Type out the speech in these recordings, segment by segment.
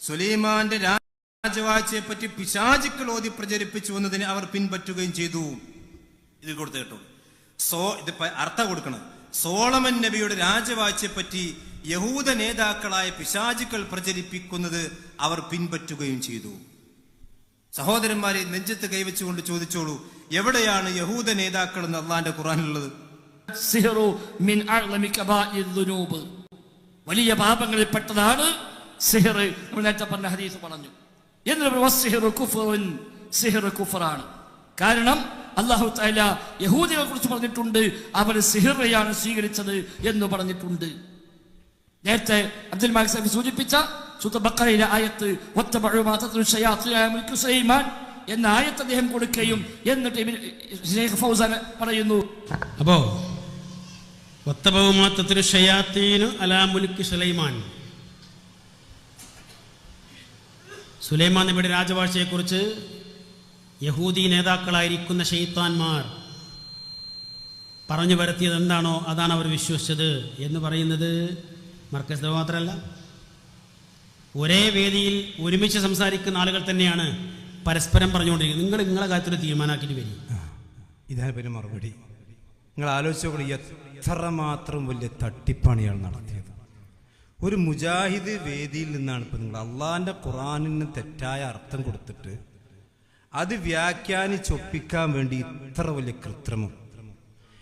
സുലൈമാന്റെ രാജവാഴ്ചയെ പറ്റി പിശാചുക്കൾ ഓതി പ്രചരിപ്പിച്ചു വന്നതിന് അവർ പിൻപറ്റുകയും ചെയ്തു. ഇത് കൊടുത്തു കേട്ടോ. സോ ഇത് അർത്ഥം കൊടുക്കണം. സോളമൻ നബിയുടെ രാജവാഴ്ചയെ പറ്റി യഹൂദ നേതാക്കളായ പിശാചുക്കൾ പ്രചരിപ്പിക്കുന്നത് അവർ പിൻപറ്റുകയും ചെയ്തു. സഹോദരന്മാരെ നെഞ്ചത്ത് കൈവച്ചുകൊണ്ട് ചോദിച്ചോളൂ എവിടെയാണ് യഹൂദ നേതാക്കൾ എന്ന് അള്ളാന്റെ ഖുറാനുള്ളത് മിൻ കബാഇർ ദുനൂബ്. വലിയ പാപങ്ങളിൽപ്പെട്ടതാണ് സിഹർ നമ്മൾ നേരത്തെ പറഞ്ഞ ഹദീസ് പറഞ്ഞു. എന്നിട്ട് സിഹറു കുഫറാണ്. കാരണം അള്ളാഹു തആല യഹൂദികളെ കുറിച്ച് പറഞ്ഞിട്ടുണ്ട് അവർ സിഹറയാണ് സ്വീകരിച്ചത് എന്ന് പറഞ്ഞിട്ടുണ്ട്. നേരത്തെ അബ്ദുൽ മാലിക് സാഹിബ് സൂചിപ്പിച്ച സുത്ത ബക്കറയിലെ ആയത്ത് മുൽക്കി എന്ന ആയത്ത് അദ്ദേഹം കൊടുക്കുകയും എന്നിട്ട് ഫൗസാൻ പറയുന്നു. അപ്പോ സുലൈമാൻ. സുലൈമാൻ നബിയുടെ രാജവാഴ്ചയെക്കുറിച്ച് യഹൂദി നേതാക്കളായിരിക്കുന്ന ഷെയ്ത്താൻമാർ പറഞ്ഞു വരുത്തിയത് എന്താണോ അതാണ് അവർ വിശ്വസിച്ചത് എന്ന് പറയുന്നത് മർക്കസ് മാത്രമല്ല. ഒരേ വേദിയിൽ ഒരുമിച്ച് സംസാരിക്കുന്ന ആളുകൾ തന്നെയാണ് പരസ്പരം പറഞ്ഞുകൊണ്ടിരിക്കുന്നത്. നിങ്ങൾ നിങ്ങളെ കാര്യത്തിൽ തീരുമാനമാക്കിയിട്ട് വരും. ഇതാണ് പിന്നെ മറുപടി. നിങ്ങൾ ആലോചിച്ച് എത്രമാത്രം വലിയ തട്ടിപ്പണിയാണ് നടത്തിയത്. ഒരു മുജാഹിദ് വേദിയിൽ നിന്നാണ് ഇപ്പം നിങ്ങൾ അള്ളാഹിന്റെ ഖുറാനിന് തെറ്റായ അർത്ഥം കൊടുത്തിട്ട് അത് വ്യാഖ്യാനിച്ചൊപ്പിക്കാൻ വേണ്ടി ഇത്ര വലിയ കൃത്രിമം.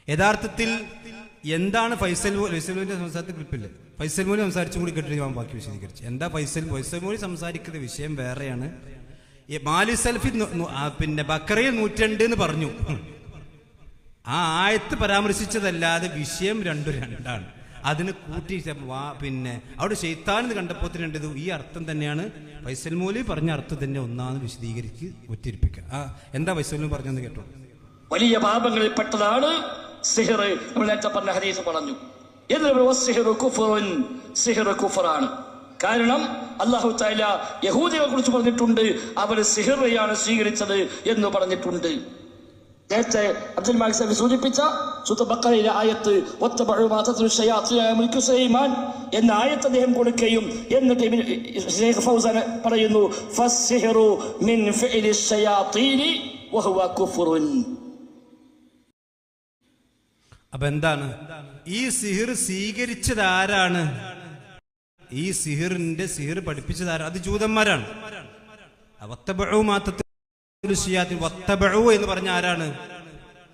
യഥാർത്ഥത്തിൽ എന്താണ് ഫൈസൽ മോ- ഫൈസൽ മോലിന്റെ സംസാരത്തിൽ കൃപ്പില്ല ഫൈസൽ മോലി സംസാരിച്ചും കൂടി കേട്ടിട്ട് ഞാൻ ബാക്കി വിശദീകരിച്ചു. എന്താ ഫൈസൽ ഫൈസൽ മോലി സംസാരിക്കുന്ന വിഷയം വേറെയാണ്. മാലി സൽഫി പിന്നെ ബക്കറയിൽ നൂറ്റണ്ട് എന്ന് പറഞ്ഞു. ആ ആയത്ത് പരാമർശിച്ചതല്ലാതെ വിഷയം രണ്ടു രണ്ടാണ്. അതിന് കൂട്ടി പിന്നെ അവിടെ ഷെയ്ത്താനെന്ന് കണ്ടപ്പോൾ രണ്ടത് ഈ അർത്ഥം തന്നെയാണ്. ഫൈസൽ മൂലി പറഞ്ഞ അർത്ഥം തന്നെ ഒന്നാന്ന് വിശദീകരിച്ച് ഒറ്റിരിപ്പിക്കുക ആ എന്താ ഫൈസൽ പറഞ്ഞെന്ന് കേട്ടോ. വലിയ പാപങ്ങളിൽപ്പെട്ടതാണ് സിഹർ. നമ്മൾ പറഞ്ഞ ഹദീസ് പറഞ്ഞു. കുഫറാണ്. കാരണം അള്ളാഹു യഹൂദികളെ കുറിച്ച് പറഞ്ഞിട്ടുണ്ട്. അവർ സിഹിറയാണ് സ്വീകരിച്ചത് എന്ന് പറഞ്ഞിട്ടുണ്ട്. നേരത്തെ അബ്ദുൽ മാലിക് സാഹിബ് സൂചിപ്പിച്ച സുത്ത ബക്കറയിലെ ആയത്ത് "വത്തബഉ മാ തത്ലു ശയാത്തീന അലാ മുൽക്കി സുലൈമാൻ എന്ന ആയത്ത് അദ്ദേഹം കൊടുക്കുകയും എന്നിട്ട് ഷെയ്ഖ് ഫൗസൻ പറയുന്നു മിൻ വഹുവ അപ്പൊ എന്താണ്? ഈ സിഹിർ സ്വീകരിച്ചത് ആരാണ് ഈ സിഹിറിന്റെ സിഹിർ പഠിപ്പിച്ചത് ആരാണ് അത് ജൂതന്മാരാണ്. ഷിയാത്തിൽ വത്തബഉ എന്ന് പറഞ്ഞ ആരാണ്?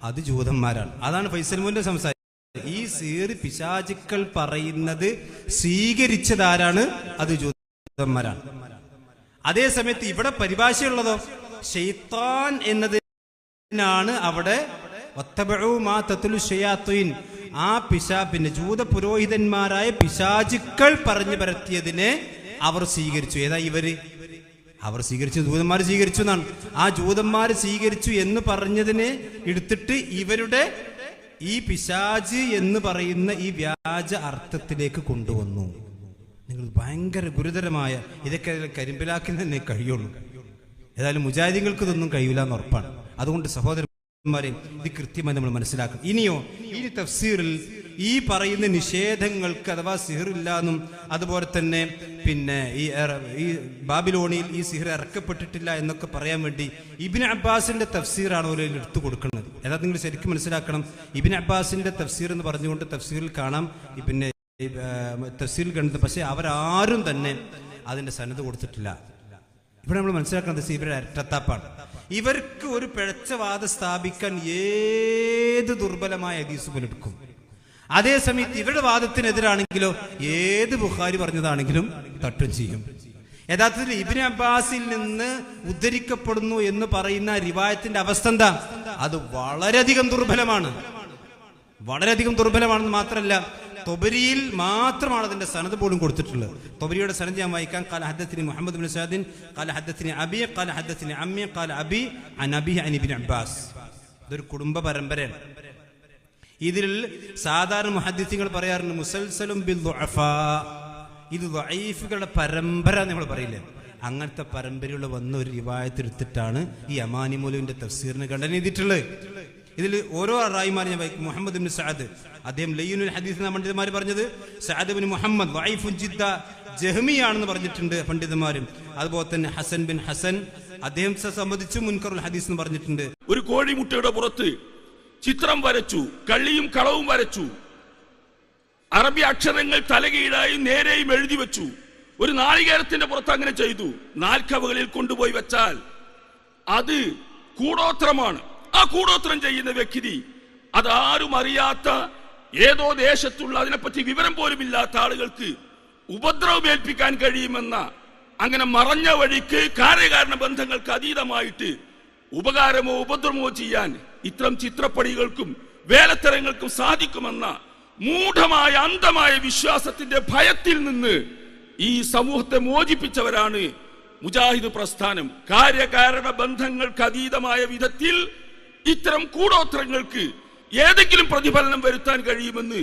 അത് ജൂതന്മാരാണ്. അതാണ് ഫൈസൽ മുന്റെ സംസാരം ഈ സീറി പിശാചുക്കൾ പറയുന്നത് സ്വീകരിച്ചത് ആരാണ്? അത് ജൂതന്മാരാണ്. അതേസമയത്ത് ഇവിടെ പരിഭാഷയുള്ളതോ? ഷെയ്ത്താൻ എന്നതിനാണ് അവിടെ ആ പിശാ പിന്നെ ജൂത പുരോഹിതന്മാരായ പിശാചുക്കൾ പറഞ്ഞു പരത്തിയതിനെ അവർ സ്വീകരിച്ചു. ഏതാ ഇവർ? അവർ സ്വീകരിച്ചു. ജൂതന്മാർ സ്വീകരിച്ചു എന്നാണ്. ആ ജൂതന്മാർ സ്വീകരിച്ചു എന്ന് പറഞ്ഞതിനെ എടുത്തിട്ട് ഇവരുടെ ഈ പിശാജ് എന്ന് പറയുന്ന ഈ വ്യാജ അർത്ഥത്തിലേക്ക് കൊണ്ടുവന്നു. നിങ്ങൾ ഭയങ്കര ഗുരുതരമായ ഇതൊക്കെ കരിമ്പിലാക്കി തന്നെ കഴിയുള്ളൂ. ഏതായാലും മുജാഹിദികൾക്ക് ഇതൊന്നും കഴിയില്ല എന്ന് ഉറപ്പാണ്. അതുകൊണ്ട് സഹോദരന്മാരെ ഇത് കൃത്യമായി നമ്മൾ മനസ്സിലാക്കും ഇനിയോ ഇനി തഫ്സീറിൽ ഈ പറയുന്ന നിഷേധങ്ങൾക്ക് അഥവാ സിഹിറില്ല എന്നും അതുപോലെ തന്നെ പിന്നെ ഈ ഈ ബാബിലോണിയിൽ ഈ സിഹിർ ഇറക്കപ്പെട്ടിട്ടില്ല എന്നൊക്കെ പറയാൻ വേണ്ടി ഇബിൻ അബ്ബാസിന്റെ തഫ്സീറാണ് ഓരോ എടുത്തു കൊടുക്കുന്നത്. അതായത് നിങ്ങൾ ശരിക്കും മനസ്സിലാക്കണം? ഇബിൻ അബ്ബാസിന്റെ തഫ്സീർ എന്ന് പറഞ്ഞുകൊണ്ട് തഫ്സീറിൽ കാണാം. പിന്നെ തഫ്സീറിൽ കണ്ടത് പക്ഷേ അവരാരും തന്നെ അതിന്റെ സന്നദ്ധ കൊടുത്തിട്ടില്ല. ഇവിടെ നമ്മൾ മനസ്സിലാക്കുന്നത് ഇവരുടെ അരട്ടത്താപ്പാണ് ഇവർക്ക് ഒരു പിഴച്ച വാദം സ്ഥാപിക്കാൻ ഏത് ദുർബലമായ ഹദീസ് എടുക്കും? അതേസമയത്ത് ഇവരുടെ വാദത്തിനെതിരാണെങ്കിലോ ഏത് ബുഹാരി പറഞ്ഞതാണെങ്കിലും തട്ടും ചെയ്യും. യഥാർത്ഥത്തിൽ ഇബിൻ അബ്ബാസിൽ നിന്ന് ഉദ്ധരിക്കപ്പെടുന്നു എന്ന് പറയുന്ന റിവായത്തിന്റെ അവസ്ഥ എന്താ? അത് വളരെയധികം ദുർബലമാണ്. വളരെയധികം ദുർബലമാണെന്ന് മാത്രമല്ല തൊബരിയിൽ മാത്രമാണ് അതിന്റെ സനത് പോലും കൊടുത്തിട്ടുള്ളത്. തൊബരിയുടെ സനത് ഞാൻ വായിക്കാം. കാല ഹദ്ദത്തിന് മുഹമ്മദ് ബിൻ സാദിൻ കാല ഹദ്ദത്തിന് അബി കാല ഹദ്ദത്തിന് അമ്മി കാല അബി അൻ അബി അനിബിൻ അബ്ബാസ്. ഇതൊരു കുടുംബ പരമ്പരയാണ്. ഇതിൽ സാധാരണ മുഹദ്ദിങ്ങൾ പറയാറുണ്ട് മുസൽസലും ബിൽ. ഇത് വൈഫുകളുടെ പരമ്പര നമ്മൾ പറയില്ലേ? അങ്ങനത്തെ പരമ്പരയുള്ള വന്ന ഒരു റിവായത്തെടുത്തിട്ടാണ് ഈ അമാനി മുലുവിന്റെ തഫ്സീറിന് ഖണ്ഡന ചെയ്തിട്ടുള്ളത് ഇതിൽ ഓരോ റായിമാരും ഞാൻ മുഹമ്മദ് ബിൻ സഅദ്. അദ്ദേഹം ലയ്യുനുൽ ഹദീസ് പണ്ഡിതന്മാർ പറഞ്ഞത്. സഅദ് ബിൻ മുഹമ്മദ് വൈഫുൻ ജിദ്ദ ജഹ്മിയാണെന്ന് പറഞ്ഞിട്ടുണ്ട് പണ്ഡിതന്മാരും. അതുപോലെ തന്നെ ഹസൻ ബിൻ ഹസൻ. അദ്ദേഹം സംബന്ധിച്ച് മുൻകറുൽ ഹദീസ് എന്ന് പറഞ്ഞിട്ടുണ്ട്. ഒരു കോഴിമുട്ടയുടെ പുറത്ത് ചിത്രം വരച്ചു കള്ളിയും കളവും വരച്ചു. അറബി അക്ഷരങ്ങൾ തലകീഴായി നേരെയും എഴുതി വെച്ചു. ഒരു നാളികേരത്തിന്റെ പുറത്ത് അങ്ങനെ ചെയ്തു. നാൽക്കവകളിൽ കൊണ്ടുപോയി വെച്ചാൽ അത് കൂടോത്രമാണ്. ആ കൂടോത്രം ചെയ്യുന്ന വ്യക്തി അതാരും അറിയാത്ത ഏതോ ദേശത്തുള്ള അതിനെപ്പറ്റി വിവരം പോലും ഇല്ലാത്ത ആളുകൾക്ക് ഉപദ്രവമേൽപ്പിക്കാൻ കഴിയുമെന്ന അങ്ങനെ മറഞ്ഞ വഴിക്ക് കാര്യകാരണ ബന്ധങ്ങൾക്ക് അതീതമായിട്ട് ഉപകാരമോ ഉപദ്രവമോ ചെയ്യാൻ ഇത്തരം ചിത്രപ്പണികൾക്കും വേലത്തരങ്ങൾക്കും സാധിക്കുമെന്ന മൂഢമായ അന്ധമായ വിശ്വാസത്തിന്റെ ഭയത്തിൽ നിന്ന് ഈ സമൂഹത്തെ മോചിപ്പിച്ചവരാണ് മുജാഹിദ് പ്രസ്ഥാനം. കാര്യകാരണ ബന്ധങ്ങൾക്ക് അതീതമായ വിധത്തിൽ ഇത്തരം കൂടോത്രങ്ങൾക്ക് ഏതെങ്കിലും പ്രതിഫലനം വരുത്താൻ കഴിയുമെന്ന്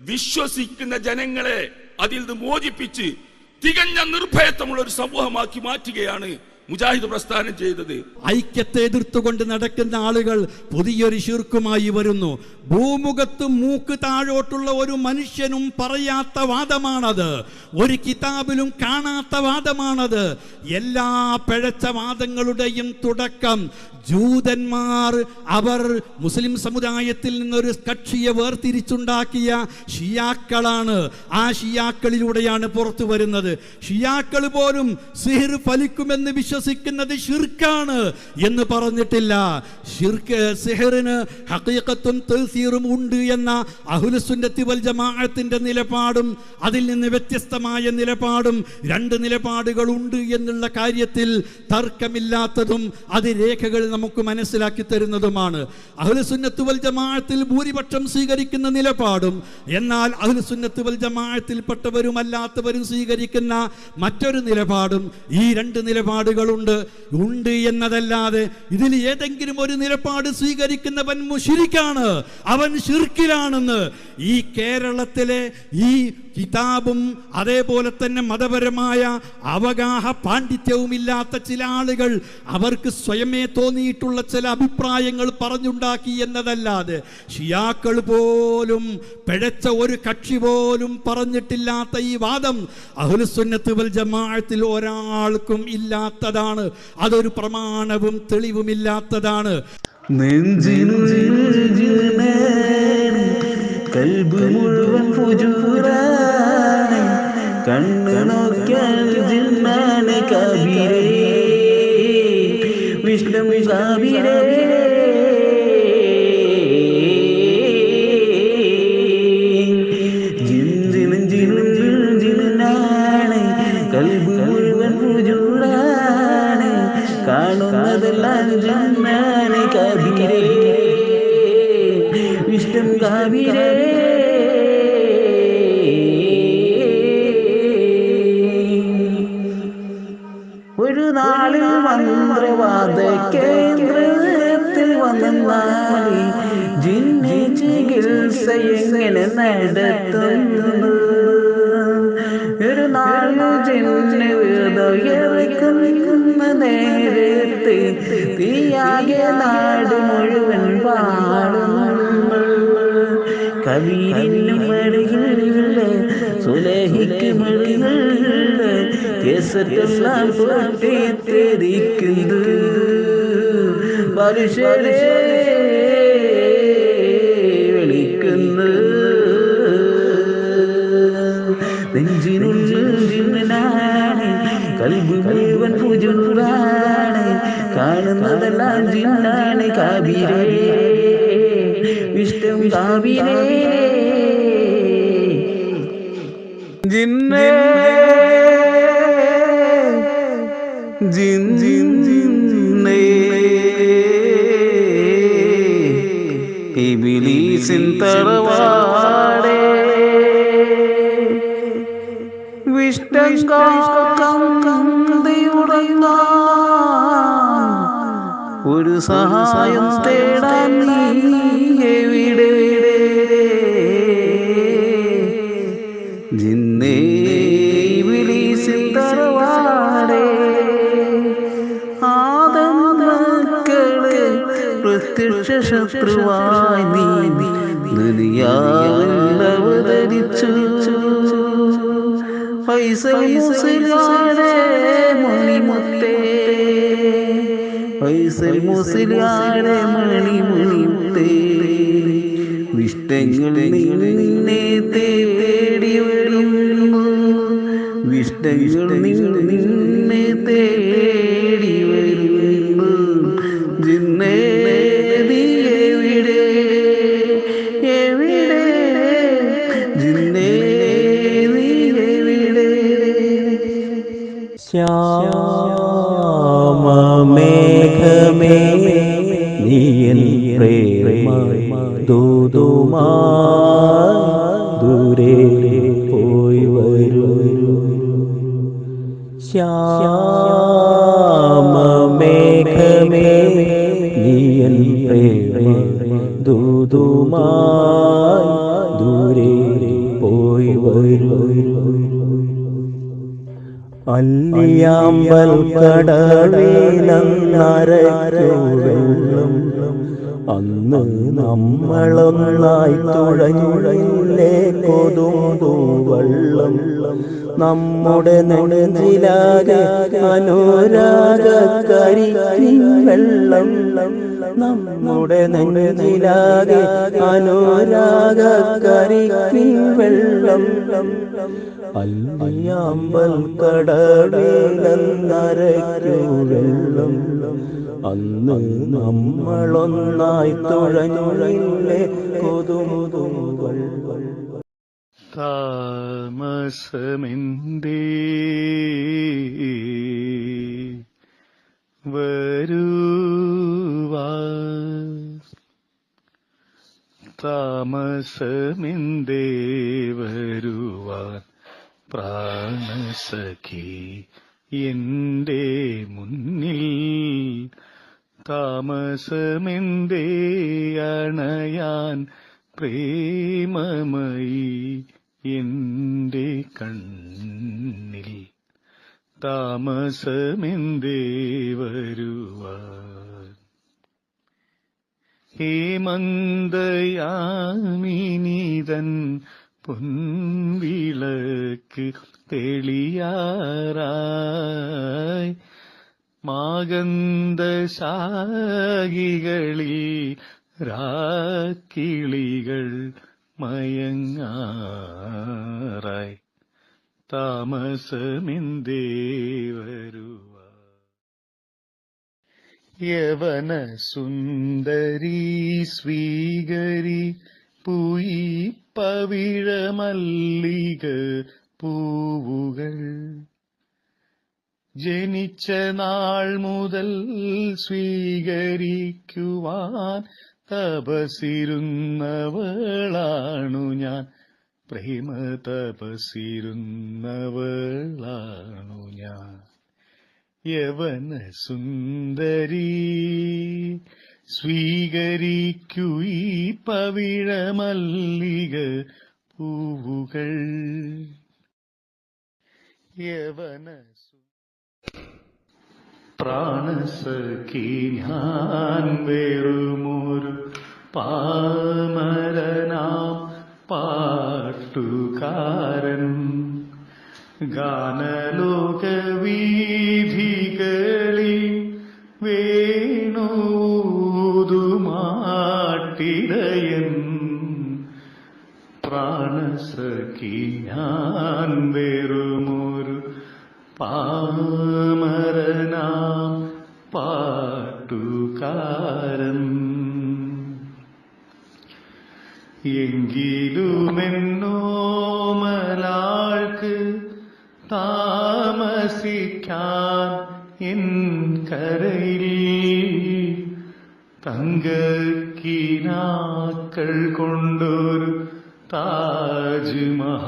വിശ്വസിക്കുന്ന ജനങ്ങളെ അതിൽ നിന്ന് മോചിപ്പിച്ച് തികഞ്ഞ നിർഭയത്വമുള്ള ഒരു സമൂഹമാക്കി മാറ്റുകയാണ് മുജാഹിദ് പ്രസ്ഥാനം ചെയ്തത്. ഐക്യത്തെ എതിർത്തുകൊണ്ട് നടക്കുന്ന ആളുകൾ പുതിയൊരു ശീർക്കുമായി വരുന്നു. ഭൂമുഖത്ത് മൂക്ക് താഴോട്ടുള്ള ഒരു മനുഷ്യനും പറയാത്ത വാദമാണത്. ഒരു കിതാബിലും കാണാത്ത വാദമാണത്. എല്ലാ പിഴച്ച വാദങ്ങളുടെയും തുടക്കം ജൂതന്മാർ അവർ മുസ്ലിം സമുദായത്തിൽ നിന്നൊരു കക്ഷിയെ വേർതിരിച്ചുണ്ടാക്കിയ ഷിയാക്കളാണ്. ആ ഷിയാക്കളിലൂടെയാണ് പുറത്തു വരുന്നത്. ഷിയാക്കൾ പോലും സിഹിർ ഫലിക്കുമെന്ന് വിശ്വസിക്കുന്നത് ഷിർക്കാണ് എന്ന് പറഞ്ഞിട്ടില്ല. ഷിർക്ക് സിഹിറിന് ഹക്കീക്കത്തും തഹ്സീറും ഉണ്ട് എന്ന അഹുലസുന്റെ വൽ ജമാഅത്തിന്റെ നിലപാടും അതിൽ നിന്ന് വ്യത്യസ്തമായ നിലപാടും രണ്ട് നിലപാടുകളുണ്ട് എന്നുള്ള കാര്യത്തിൽ തർക്കമില്ലാത്തതും അത് രേഖകൾ നമുക്ക് മനസ്സിലാക്കി തരുന്നതുമാണ്. അഹ്ലുസുന്നത്ത് വൽ ജമാഅത്തിൽ ഭൂരിപക്ഷം സ്വീകരിക്കുന്ന നിലപാടും എന്നാൽ അഹ്ലുസുന്നത്ത് വൽ ജമാഅത്തിൽപ്പെട്ടവരും അല്ലാത്തവരും സ്വീകരിക്കുന്ന മറ്റൊരു നിലപാടും ഈ രണ്ട് നിലപാടുകളുണ്ട്. ഉണ്ട് എന്നതല്ലാതെ ഇതിൽ ഏതെങ്കിലും ഒരു നിലപാട് സ്വീകരിക്കുന്നവൻ മുഷിരിക്കാണ് അവൻ ഷിർക്കിലാണെന്ന് ഈ കേരളത്തിലെ ഈ കിതാബും അതേപോലെ തന്നെ മതപരമായ അവഗാഹ പാണ്ഡിത്യവും ഇല്ലാത്ത ചില ആളുകൾ അവർക്ക് സ്വയമേ തോന്നിയിട്ടുള്ള ചില അഭിപ്രായങ്ങൾ പറഞ്ഞുണ്ടാക്കി എന്നതല്ലാതെ ഷിയാക്കൾ പോലും പിഴച്ച ഒരു കക്ഷി പോലും പറഞ്ഞിട്ടില്ലാത്ത ഈ വാദം അഹുലുസുന്നത്ത് വൽ ജമാഅത്തിൽ ഒരാൾക്കും ഇല്ലാത്തതാണ്. അതൊരു പ്രമാണവും തെളിവുമില്ലാത്തതാണ് കൽബ് കണ്ണു നോക്കിയാൽ കബീരേ വിഷ്ണു കാവിരേ കാണുന്നതെല്ലാം ജിന്നാണ് കബീരേ. തീയാകെ നാട് മുഴുവൻ പാടുന്നു കവിയിലും മടികളില്ല സുലഹിക്ക് മടികളില്ല കേസറ്റെല്ലാം പൊട്ടിത്തെരിക്കുന്നത് മനുഷ്യരെ വിളിക്കുന്നു. നെഞ്ചിനുള്ളിൽ കൽബ് മുഴുവൻ ഫുജൂറാണ് കാണുന്നതെല്ലാം ജിന്നാണ് കാബീരേ വിഷ്ണു കാബീരേ ജിന്നേ ജിൻ ജിൻ ജിന്നേ ഇബിലീസിൻ തറവാടേ സഹായം തേടാൻ നീ എവിടെ? ഫൈസൽ മുസ്ലിയാരെ മണിമുത്തേ ഫൈസൽ മുസ്ലിയാരെ തേടി വരുന്നു. വിഷ്ടങ്ങൾ അല്ലിയാമ്പൽ കടവിലന്നരയ്ക്കു വെള്ളം. അന്ന് നമ്മളൊന്നായി തുഴഞ്ഞുഴയില്ലേ കൊതുമ്പു വെള്ളം. നമ്മുടെ നെടുഞ്ചിലാകെ അനുരാഗക്കരി വെള്ളം. നമ്മുടെ നെഞ്ചിലാകെ അനുരാഗക്കരിക്കിൻ വെള്ളം. അല്ലിയാമ്പൽ കടവിലന്നരയ്ക്കു വെള്ളം. അന്ന് നമ്മളൊന്നായി തുഴഞ്ഞുഴയില്ലേ കൊതുമുതും വെള്ളം താമസമെന്തേ? വരുവാ താമസമെന്തേ വരുവാൻ പ്രാണസഖി എന്റെ മുന്നിൽ. താമസമെന്തേ അണയാൻ പ്രേമമയി എന്റെ കണ്ണിൽ. താമസമെന്തേ വരുവാൻ ഹേമന്തയാമിനിതൻ പൊൻവിളക്ക് തെളിയാറായി മാഗന്ധശാഖികളിൽ രാക്കിളികൾ മയങ്ങാറായി താമസമെന്തേ വരുവാ യവന സുന്ദരി സ്വീകരി പൂയി പവിഴമല്ലിക പൂവുകൾ. ജനിച്ച നാൾ മുതൽ സ്വീകരിക്കുവാൻ തപസിരുന്നവളാണു ഞാൻ. പ്രേമ തപസിരുന്നവളാണു ഞാൻ. യവന സുന്ദരി സ്വീകരിക്കൂ ഈ പവിഴമല്ലിക പൂവുകൾ. യവന പ്രാണസഖി ഞാൻ വേറുമൊരു പാമരനാം പാട്ടുകാരൻ. ഗാനലോകവീഥികളിൽ പ്രാണസഖി ഞാൻ വെറുമൊരു പാമരനാം പാട്ടുകാരൻ. എങ്കിലുമെന്നോമലാൾക്ക് താമസിക്കാൻ എൻ കരയിൽ തങ്കക്കിനാക്കൾ കൊണ്ടൊരു താജ്മഹാൾ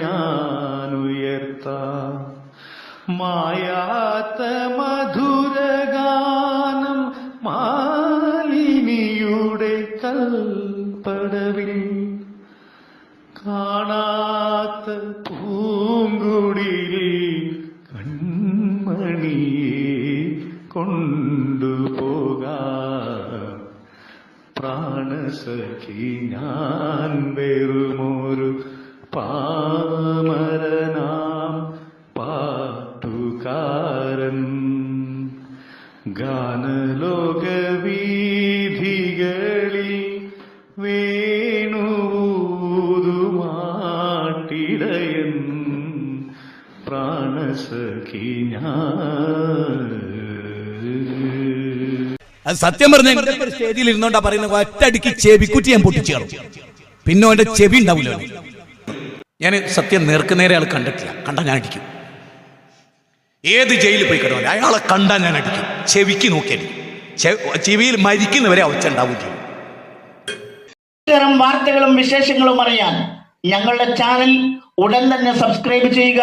ഞാൻ ഉയർത്താം മായാത്ത മധുരഗാനം മാലിനിയുടെ കൽപ്പടവിൽ പ്രാണസഖി ഞാൻ വെറുമൊരു പാമരനാം അത് സത്യം പറഞ്ഞ സ്റ്റേജിൽ ഇരുന്നോണ്ടാ പറയുന്നത്. ഒറ്റടിക്ക് ചെവിക്കുറ്റി ഞാൻ പൊട്ടിച്ചേറും പിന്നെ അവന്റെ ചെവി ഉണ്ടാവില്ല ഞാൻ സത്യം നേർക്കുനേരെ അയാൾ കണ്ടിട്ടില്ല. കണ്ടാ ഞാൻ അടിക്കും. ഏത് ജയിലിൽ പോയി കിടന്നു അയാളെ കണ്ടാ ഞാൻ അടിക്കും. ചെവിക്ക് നോക്കിയടിക്കും ചെവിയിൽ മരിക്കുന്നവരെ അവച്ച ഉണ്ടാവും ചെയ്യും. ഇത്തരം വാർത്തകളും വിശേഷങ്ങളും അറിയാൻ ഞങ്ങളുടെ ചാനൽ ഉടൻ തന്നെ സബ്സ്ക്രൈബ് ചെയ്യുക.